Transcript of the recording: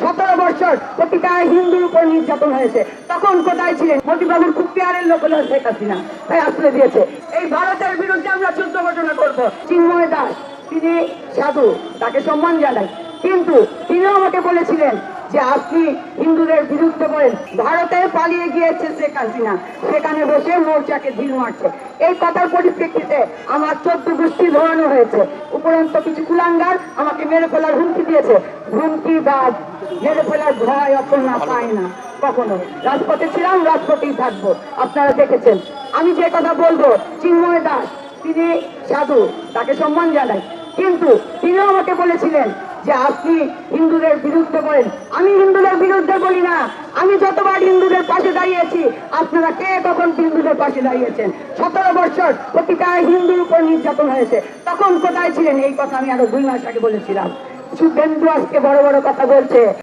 সতেরো বছর প্রতিটা হিন্দুর উপর নির্যাতন হয়েছে। তখন কোথায় ছিলেন? মোদীবাবুর খুব পেয়ারের লোক হলো শেখ হাসিনা। তাই আশ্রয় দিয়েছে। এই ভারতের বিরুদ্ধে আমরা যুদ্ধ ঘোষণা করব। চিন্ময় দাস, তিনি সাধু, তাকে সম্মান জানাই। কিন্তু তিনিও আমাকে বলেছিলেন যে আপনি হিন্দুদের বিরুদ্ধে বলেন, ভারতে পালিয়ে গিয়েছে শেখ হাসিনা। সেখানে বসে মোর্চাকে ঢিল মারছে। এই কথার পরিপ্রেক্ষিতে আমার চোদ্দ গোষ্ঠী ধরানো হয়েছে। উপরন্ত কিছু কুলাঙ্গার আমাকে মেরে ফেলার হুমকি দিয়েছে। হুমকি বা মেরে ফেলার ভয় অপর্ণা পায় না কখনো রাজপথে ছিলাম, রাজপথেই থাকব। আপনারা দেখেছেন। আমি যে কথা বলব, চিন্ময় দাস, তিনি সাধু, তাকে সম্মান জানাই। কিন্তু তিনিও আমাকে বলেছিলেন যে আপনি হিন্দুদের বিরুদ্ধে বলেন। আমি হিন্দুদের বিরুদ্ধে বলি না। আমি যতবার হিন্দুদের পাশে দাঁড়িয়েছি, আপনারা কে কখন হিন্দুদের পাশে দাঁড়িয়েছেন? সতেরো বছর প্রতিটা হিন্দুর উপর নির্যাতন হয়েছে। তখন কোথায় ছিলেন? এই কথা আমি আরও দুই মাস আগে বলেছিলাম। শুভেন্দু আজকে বড় বড় কথা বলছে।